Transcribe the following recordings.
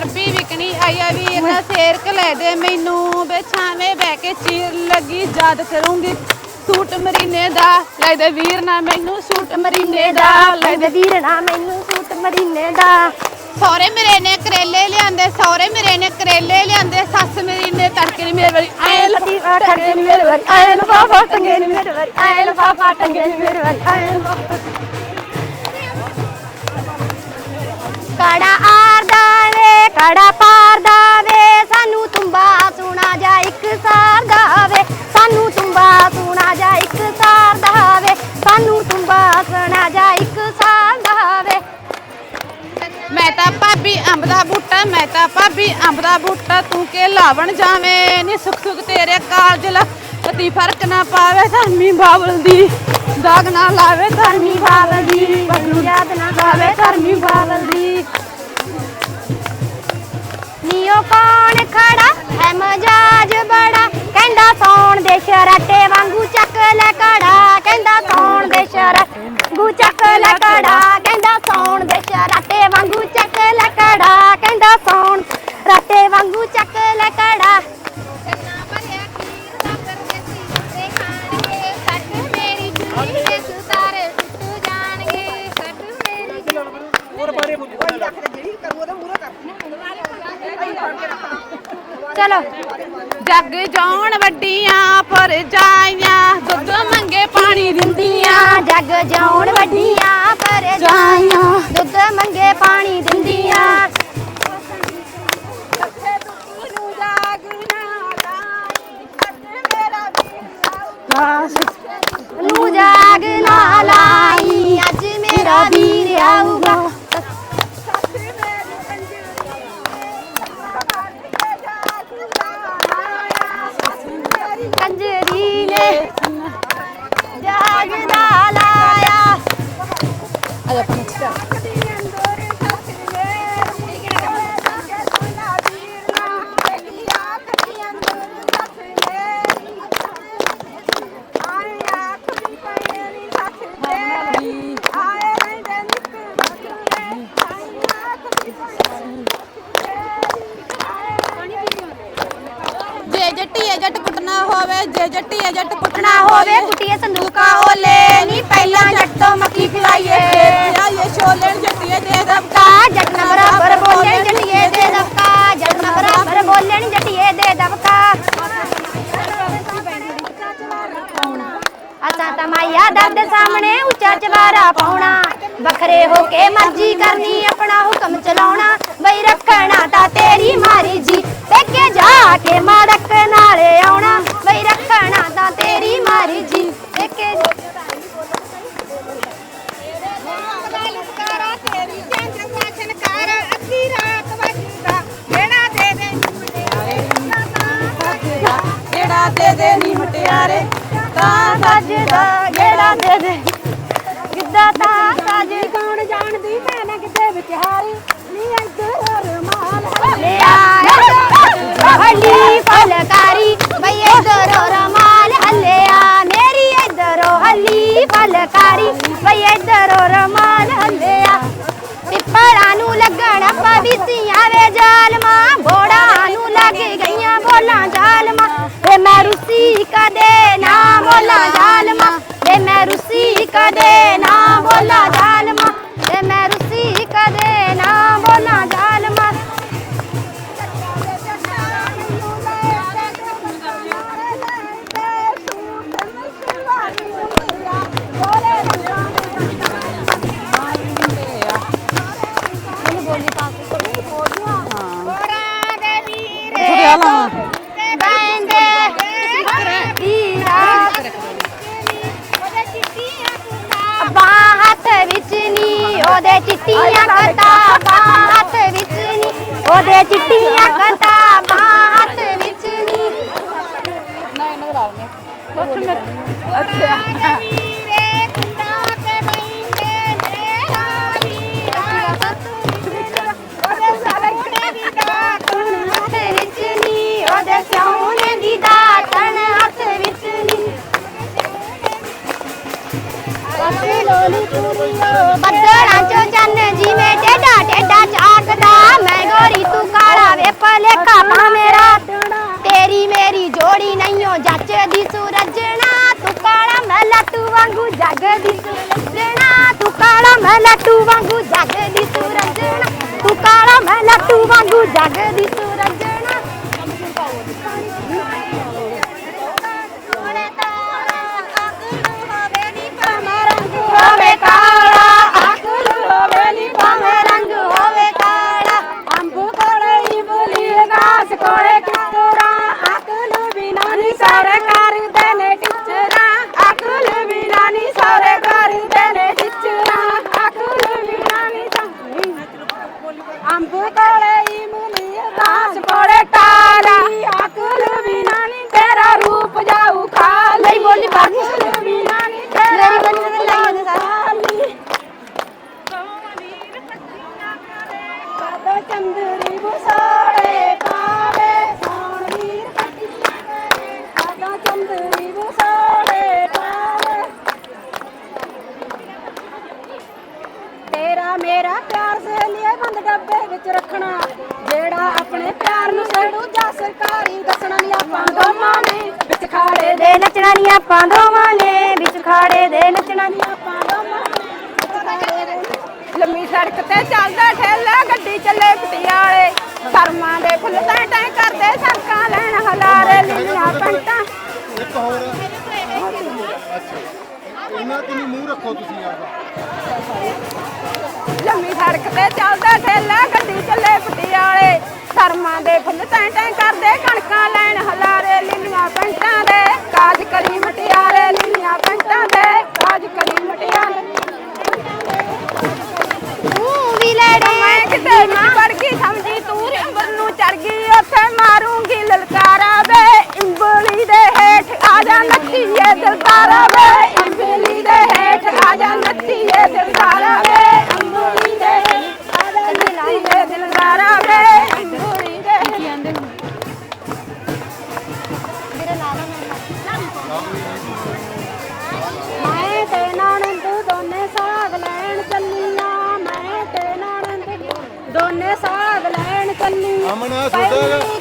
ਅਰਬੀ ਵਿਕਣੀ ਆਇਆ ਵੀਰ ਦਾ ਸੇਰ ਕ ਲੈ ਦੇ ਮੈਨੂੰ। ਵੇ ਬਹਿ ਕੇ ਚੀਰ ਲੱਗੀ ਜਦ ਕਰੂੰਗੀ ਸੂਟ ਮਰੀਨੇ ਦਾ। ਲੈ ਦੇ ਵੀਰ ਨਾ ਮੈਨੂੰ ਸੂਟ ਮਰੀਨੇ ਦਾ। ਲੈ ਦੇ ਵੀਰ ਨਾ ਮੈਨੂੰ ਸੂਟ ਮਰੀਨੇ ਦਾ। ਸਹੁਰੇ ਮੇਰੇ ਨੇ ਕਰੇਲੇ ਲਿਆਂਦੇ, ਸਹੁਰੇ ਮੇਰੇ ਨੇ ਕਰੇਲੇ ਲਿਆਂਦੇ। ਸੱਸ ਮੇਰੀ ਨੇ ਤੜਕੇ ਨੀ ਮੇਰੇ ਵਾਲੀ ਐ ਲੱਤੀ ਠੱਗੇ ਨੀ ਮੇਰੇ ਵਾਰੀ ਆਏ ਲਫਾਫਾ ਟੰਗੇ ਨੀ ਮੇਰੇ ਵਾਰੀ ਆਏ ਲਫਾਫਾ ਟੰਗੇ ਨੀ ਮੇਰੇ ਵਾਰੀ ਆਏ ਲਫਾਫਾ। ਕੜਾ ਪਾਰਦਾ ਵੇ ਸਾਨੂੰ ਤੁੰਬਾ ਸੁਣਾ ਜਾ ਇੱਕ ਸਾਰਦਾ ਵੇ ਸਾਨੂੰ ਤੁੰਬਾ ਸੁਣਾ ਜਾ ਇੱਕ ਸਾਰਦਾ ਵੇ ਸਾਨੂੰ ਤੁੰਬਾ ਸੁਣਾ ਜਾ ਇੱਕ ਸਾਰਦਾ ਵੇ ਮੈਂ ਤਾਂ ਭਾਬੀ ਅੰਬ ਦਾ ਬੂਟਾ ਮੈਂ ਤਾਂ ਭਾਬੀ ਅੰਬ ਦਾ ਬੂਟਾ ਤੂੰ ਕੇ ਲਾਵਣ ਜਾਵੇਂ? ਨੀ ਸੁਖ ਸੁਖ ਤੇਰੇ ਕਾਲਜ ਲਾ ਕਤੀ ਫ਼ਰਕ ਨਾ ਪਾਵੇ ਧਰਮੀ ਬਾਬਲ ਦੀ। ਦਾਗ ਨਾ ਲਾਵੇ ਧਰਮੀ ਬਾਬਲ ਦੀ। ਬਗਲੂ ਯਾਦ ਨਾ ਲਾਵੇ ਧਰਮੀ ਬਾਬਲ ਦੀ। ਨੀਓ ਕੌਣ ਖੜਾ? ਹੈ ਮਜਾਜ ਬੜਾ। ਕਹਿੰਦਾ ਸੌਣ ਦੇ ਸ਼ਰਾਟੇ ਵਾਂਗੂ ਚੱਕ ਲੈ ਕੜਾ। ਕਹਿੰਦਾ ਸੌਣ ਦੇ ਸ਼ਰਾਟੇ ਵਾਂਗੂ ਚੱਕ ਲੈ ਕੜਾ। ਕਹਿੰਦਾ ਸੌਣ ਦੇ ਸ਼ਰਾਟੇ ਵਾਂਗੂ ਚੱਕ ਲੈ ਕੜਾ। ਕਹਿੰਦਾ ਸੌਣ ਰਾਟੇ ਵਾਂਗੂ ਚੱਕ ਲੈ ਕੜਾ। ਜਾਉਣ ਵੱਡੀਆਂ ਪਰ ਜਾਈਆਂ ਦੁੱਧ ਮੰਗੇ ਪਾਣੀ ਦਿੰਦੀਆਂ। ਜੱਗ ਜਾਉਣ ਵੱਡੀਆਂ ਪਰ ਜਾਈਆਂ ਦੁੱਧ ਮੰਗੇ ਪਾਣੀ ਦਿੰਦੀਆਂ। ਨੂੰ ਜਾਗ ਨਾ ਲਾਈ ਅੱਜ ਮੇਰਾ ਵੀਰ ਆਊਗਾ। ਜੱਟ ਕੁੱਟਣਾ ਨਾ ਹੋਵੇ ਕੁੱਟੀਏ ਸੰਦੂਕਾ ਓਲੇ ਨਹੀਂ ਪਹਿਲਾਂ ਜੱਟ ਤੋਂ ਮੱਕੀ ਖਿਲਾਈਏ। ਆਏ ਛੋਲੇ ਜੱਟੀਏ ਦੇ ਦਬਕਾ। ਜੱਟ ਨਾ ਬਰਾਬਰ ਬੋਲਣ ਜੱਟੀਏ ਦੇ ਦਬਕਾ। ਜੱਟ ਨਾ ਬਰਾਬਰ ਬੋਲਣ ਜੱਟੀਏ ਦੇ ਦਬਕਾ। ਅਸਾਂ ਤਾਂ ਮਾਇਆ ਦਰਦ ਸਾਹਮਣੇ ਉੱਚਾ ਚਵਾਰਾ ਪਾਉਣਾ। ਵੱਖਰੇ ਹੋ ਕੇ ਮਰਜ਼ੀ ਕਰਨੀ ਆਪਣਾ ਹੁਕਮ ਚਲਾਉਣਾ। ਬਈ ਰੱਖਣਾ ਤਾਂ ਤੇਰੀ ਮਾਰੀ ਜੀ। ਪੇਕੇ ਜਾ ਕੇ ਮਾੜਕ ਨਾਲੇ। ਨੀ ਮਟਿਆਰੇ ਤਾਂ ਸੱਜਦਾ ਗੇੜਾ ਦੇ ਦੇ। ਕਿੱਦਾਂ ਤਾਂ ਸੱਜ ਕੌਣ ਜਾਣਦੀ ਮੈਂ ਨਾ ਕਿਤੇ ਵਿਚਾਰੀ। ਨੀ ਇੱਧਰ ਰਮਾਲ ਲਿਆ ਹੱਲੀ ਕਦੇ ਨਾ ਬੋਲਾਂ ਕਾਲਾ ਮੈਂ ਲੱਟੂ ਵਾਂਗੂ ਜਗਦੀ ਸੁਰਜਣਾ ਤੂੰ ਕਾਲਾ ਮੈਂ ਲੱਟੂ ਵਾਂਗੂ ਜਗਦੀ ਦੇ ਨੱਚਣਾ ਨਹੀਂ ਆਪਾਂ ਦੋਵਾਂ ਨੇ ਵਿੱਚ ਖਾੜੇ ਦੇ ਨੱਚਣਾ ਨਹੀਂ ਆਪਾਂ ਦੋਵਾਂ ਲੰਮੀ ਸੜਕ ਤੇ ਚੱਲਦਾ ਠੇਲਾ ਗੱਡੀ ਚੱਲੇ ਪਟਿਆਲੇ ਕਰਮਾਂ ਦੇ ਫੁੱਲ ਟੈਂ ਟੈਂ ਕਰਦੇ ਸੜਕਾਂ ਲੈਣ ਹਲਾਰੇ ਲੀਆਂ ਪੰਟਾਂ। ਇੱਕ ਹੋਰ। ਅੱਛਾ ਇਹਨਾਂ ਕਿੰਨੀ ਮੂੰਹ ਰੱਖੋ ਤੁਸੀਂ ਆਪਦਾ ਲੰਮੀ ਸੜਕ ਤੇ ਚੱਲਦਾ ਠੇਲਾ ਗੱਡੀ ਚੱਲੇ ਪਟਿਆਲੇ ਕਰਮਾਂ ਦੇ ਫੁੱਲ ਟੈਂ ਟੈਂ ਕਰਦੇ ਅਮਨ ਆ ਤੁਹਾਡਾ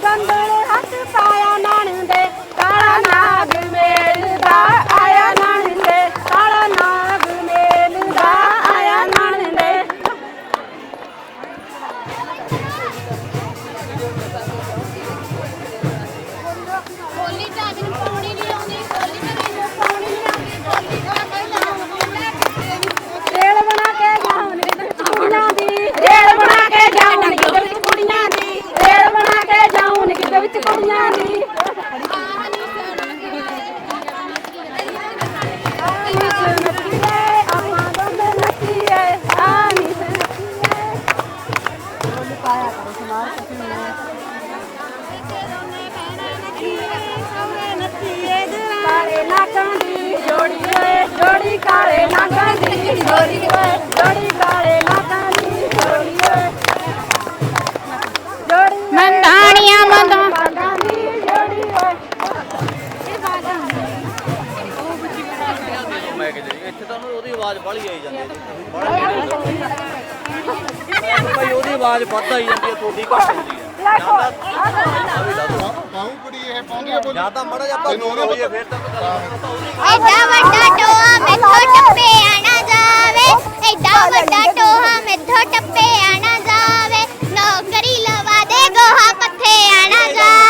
ਇੱਥੇ ਤਾਂ ਉਹਦੀ ਆਵਾਜ਼ ਬਾਹਲੀ ਆਈ ਜਾਂਦੀ ਹੈ। ਜੀ ਭਾਈ ਉਹਦੀ ਆਵਾਜ਼ ਵੱਧ ਆਈ ਜਾਂਦੀ ਹੈ ਤੁਹਾਡੀ ਘੱਟ ਆਉਂਦੀ ਹੈ। ਪਾਉ ਕੁੜੀ ਇਹ ਪਾਉਂਦੀ ਆ ਬੋਲੀ। ਜਾਂ ਤਾਂ ਮੜਾ ਜਿਹਾ ਆਪਾਂ ਦੂਰ ਉਹਦਾ ਹੋਈਏ ਫਿਰ ਤਾਂ ਪਤਾ ਐਡਾ ਵੱਡਾ ਟੋਆ ਮੈਥੋਂ ਟੱਪਿਆ ਨਾ ਜਾਵੇ। ਐਡਾ ਵੱਡਾ ਟੋਆ ਮੈਥੋਂ ਟੱਪਿਆ ਨਾ ਜਾਵੇ। ਨੌਕਰੀ ਲਵਾ ਦੇ ਗੋਹਾ ਪੱਥੇ ਆਣਾ ਜਾਵੇ।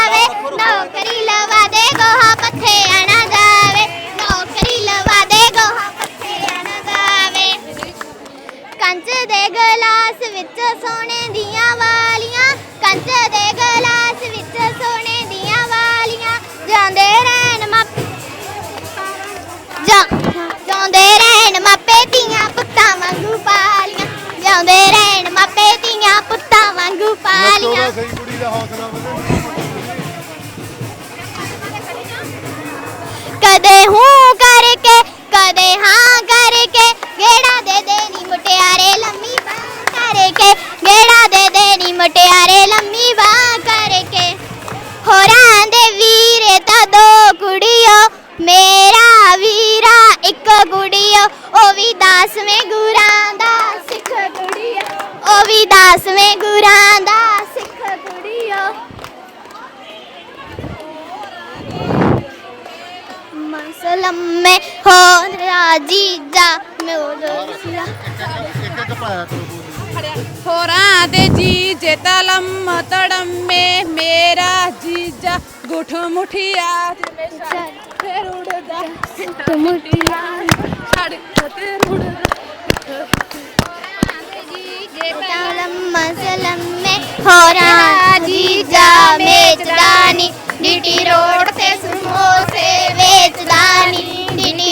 ਪਾਲੀਆਂ ਸਹੀ ਕੁੜੀ ਦਾ ਹੌਸਲਾ ਵਧੇ ਕਦੇ ਹੂੰ ਕਰਕੇ, ਕਦੇ ਹਾਂ ਕਰਕੇ, ਗੇੜਾ ਦੇ ਦੇ ਮੁਟਿਆਰੇ, ਲੰਮੀ ਬਾਹ ਕਰਕੇ, ਗੇੜਾ ਦੇ ਦੇ ਮੁਟਿਆਰੇ, ਲੰਮੀ ਬਾਹ ਕਰਕੇ। ਹੋਰਾਂ ਦੇ ਵੀਰੇ ਤਾਂ ਦੋ ਕੁੜੀਓ, ਮੇਰਾ ਵੀਰਾ ਇੱਕ ਗੁੜੀਓ ਉਹ ਵੀ ਦਸਵੇਂ ਗੁਰਾਂ ਦਾ ਸਿੱਖ ਗੁੜੀਓ ਉਹ ਵੀ ਦਸਵੇਂ ਗੁਰਾਂ सलम में हो राज़ी राजीजा में हो हो राधे जी जे तलम मतड़म में मेरा जीजा गुठ मुठिया। मुठिया। मसलम में हो रहा जीजा मेजरानी डिटी रोड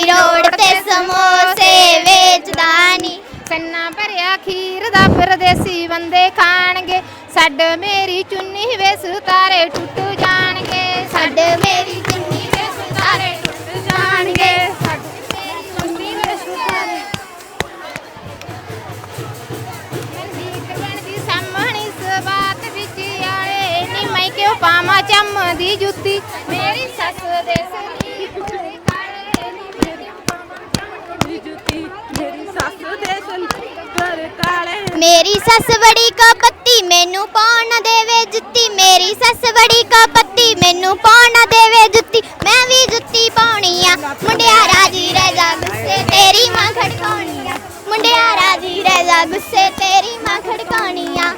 ਰੋਡ ਤੇ ਸਮੋਸੇ ਵੇਚਦਾ ਨਹੀਂ ਕੰਨਾ ਭਰਿਆ ਖੀਰ ਦਾ ਪਰਦੇਸੀ ਬੰਦੇ ਖਾਣਗੇ। ਛੱਡ ਮੇਰੀ ਚੁੰਨੀ ਵੇ ਸੁਤਾਰੇ ਟੁੱਟ ਜਾਣਗੇ। ਛੱਡ ਮੇਰੀ ਚੁੰਨੀ ਵੇ ਸੁਤਾਰੇ ਟੁੱਟ ਜਾਣਗੇ। ਛੱਡ ਮੇਰੀ ਚੁੰਨੀ ਵੇ ਸੁਤਾਰੇ ਮੈਂ ਕਿਉਂ ਪਾਵਾਂ ਚੰਮ ਦੀ ਜੁੱਤੀ? ਮੇਰੀ ਸੱਸ ਦੇ ਸਰੀਰ ਮੇਰੀ ਸੱਸ ਬੜੀ ਕਪੱਤੀ ਮੈਨੂੰ ਪਾਉਣ ਨਾ ਦੇਵੇ ਜੁੱਤੀ। ਮੇਰੀ ਸੱਸ ਬੜੀ ਕਪੱਤੀ ਮੈਨੂੰ ਪਾਉਣ ਨਾ ਦੇਵੇ ਜੁੱਤੀ। ਮੈਂ ਵੀ ਜੁੱਤੀ ਪਾਉਣੀ ਆ। ਮੁੰਡਿਆ ਰਾਜੀ ਰਹਿ ਜਾ ਗੁੱਸੇ ਤੇਰੀ ਮਾਂ ਖੜਕਾਉਣੀ ਆ। ਮੁੰਡਿਆ ਰਾਜੀ ਰਹਿ ਜਾ ਗੁੱਸੇ ਤੇਰੀ ਮਾਂ ਖੜਕਾਉਣੀ ਆ।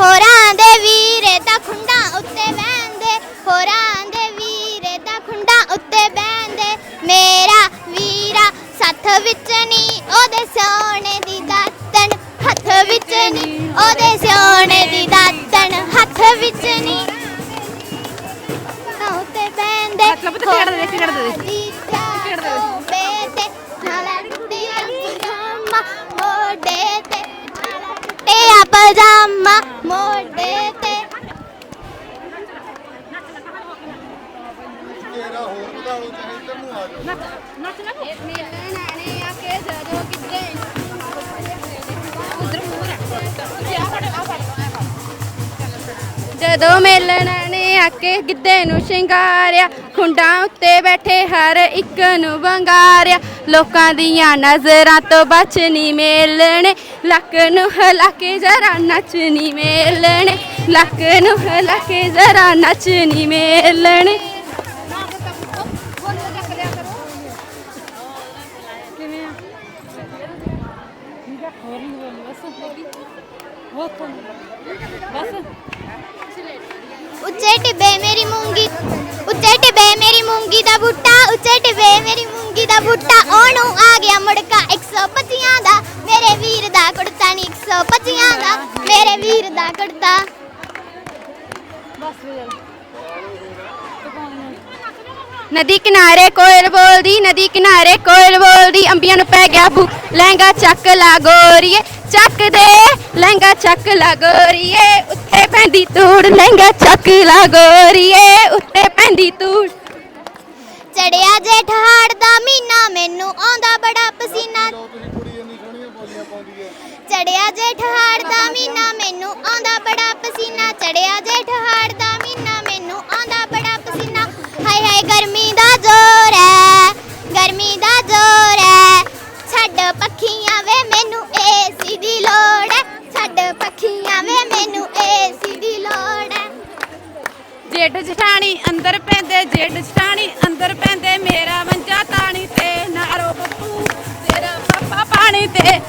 ਹੋਰਾਂ ਦੇ ਵੀਰੇ ਤਾਂ ਖੁੰਡਾਂ ਉੱਤੇ ਬਹਿੰਦੇ। ਹੋਰਾਂ ਦੇ ਵੀਰੇ ਤਾਂ ਖੁੰਡਾਂ ਉੱਤੇ ਬਹਿੰਦੇ ਮੇਰਾ ਵੀਰਾ ਸੱਥ ਵਿੱਚ ਨਹੀਂ ਉਹਦੇ ਸੋਨੇ ਦੀ ਦਾਤਣ ਹੱਥ ਵਿੱਚ ਨਹੀਂ ਉਹਦੇ ਸੋਨੇ ਦੀ ਦਾਤਣ ਹੱਥ ਵਿੱਚ ਨਹੀਂ ਤਾਂ ਉੱਤੇ ਬਹਿੰਦੇ ਮਤਲਬ ਤੇ। ਖੇਡਦੇ ਬੇਤੇ ਨਾਲ ਕੁੜੀਆਂ ਪਜਾਮਾ ਮੋਢੇ ਤੇ ਤੇ ਆ ਪਜਾਮਾ ਮੋਢੇ ਤੇ ਤੇਰਾ ਹੋਰ ਵਧਾਓ ਚਾਹੇ ਇੱਧਰ ਨੂੰ ਆ ਜਾਓ ਜਦੋਂ ਮੇਲਣ ਨੇ ਆ ਗਿੱਧੇ ਨੂੰ ਸ਼ਿੰਗਾਰਿਆ, ਖੁੰਡਾਂ ਉੱਤੇ ਬੈਠੇ ਹਰ ਇੱਕ ਨੂੰ ਵੰਗਾਰਿਆ। ਲੋਕਾਂ ਦੀਆਂ ਨਜ਼ਰਾਂ ਤੋਂ ਬਚ ਨਹੀਂ ਮੇਲਣੇ, ਲੱਕ ਨੂੰ ਹਿਲਾ ਕੇ ਜ਼ਰਾ ਨੱਚ ਨਹੀਂ ਮੇਲਣੇ, ਲੱਕ ਨੂੰ ਹਿਲਾ ਕੇ ਜ਼ਰਾ ਨੱਚ ਨਹੀਂ ਮੇਲਣੇ ਉੱਚੇ ਟਿੱਬੇ ਮੇਰੀ ਮੂੰਗੀ ਉੱਚੇ ਟਿੱਬੇ ਮੇਰੀ ਮੂੰਗੀ ਦਾ ਬੂਟਾ ਉੱਚੇ ਟਿੱਬੇ ਮੇਰੀ ਮੂੰਗੀ ਦਾ ਬੂਟਾ। ਉਹਨੂੰ ਆ ਗਿਆ ਮੁੜਕਾ 125 ਦਾ। ਮੇਰੇ ਵੀਰ ਦਾ ਕੁੜਤਾ ਨਹੀਂ 125 ਦਾ। ਮੇਰੇ ਵੀਰ ਦਾ ਕੁੜਤਾ। ਨਦੀ ਕਿਨਾਰੇ ਕੋਇਲ ਬੋਲਦੀ ਨਦੀ ਕਿਨਾਰੇ ਕੋਇਲ ਬੋਲਦੀ ਅੰਬੀਆਂ ਨੂੰ ਪੈ ਗਿਆ ਬੂ ਲਹਿੰਗਾ ਚੱਕ ਲਾ ਗੋਰੀਏ ਚੱਕ ਦੇ ਲਹਿੰਗਾ ਚੱਕ ਲਾ ਗੋਰੀਏ ਉੱਤੇ ਪੈਂਦੀ ਤੂੜ ਲਹਿੰਗਾ ਚੱਕ ਲਾ ਗੋਰੀਏ ਉੱਤੇ ਪੈਂਦੀ ਤੂੜ ਚੜਿਆ ਜੇਠ ਹਾੜ ਦਾ ਮਹੀਨਾ ਮੈਨੂੰ ਆਉਂਦਾ ਬੜਾ ਪਸੀਨਾ। ਚੜਿਆ ਜੇਠ ਹਾੜ ਜਠਾਣੀ ਅੰਦਰ ਪੈਂਦੇ ਜੇਠ ਜਠਾਣੀ ਅੰਦਰ ਪੈਂਦੇ, ਮੇਰਾ ਮੰਜਾ ਤਾਣੀ ਤੇ ਨਾਰੋ ਬੱਪੂ ਤੇਰਾ ਪਾਪਾ ਪਾਣੀ ਤੇ।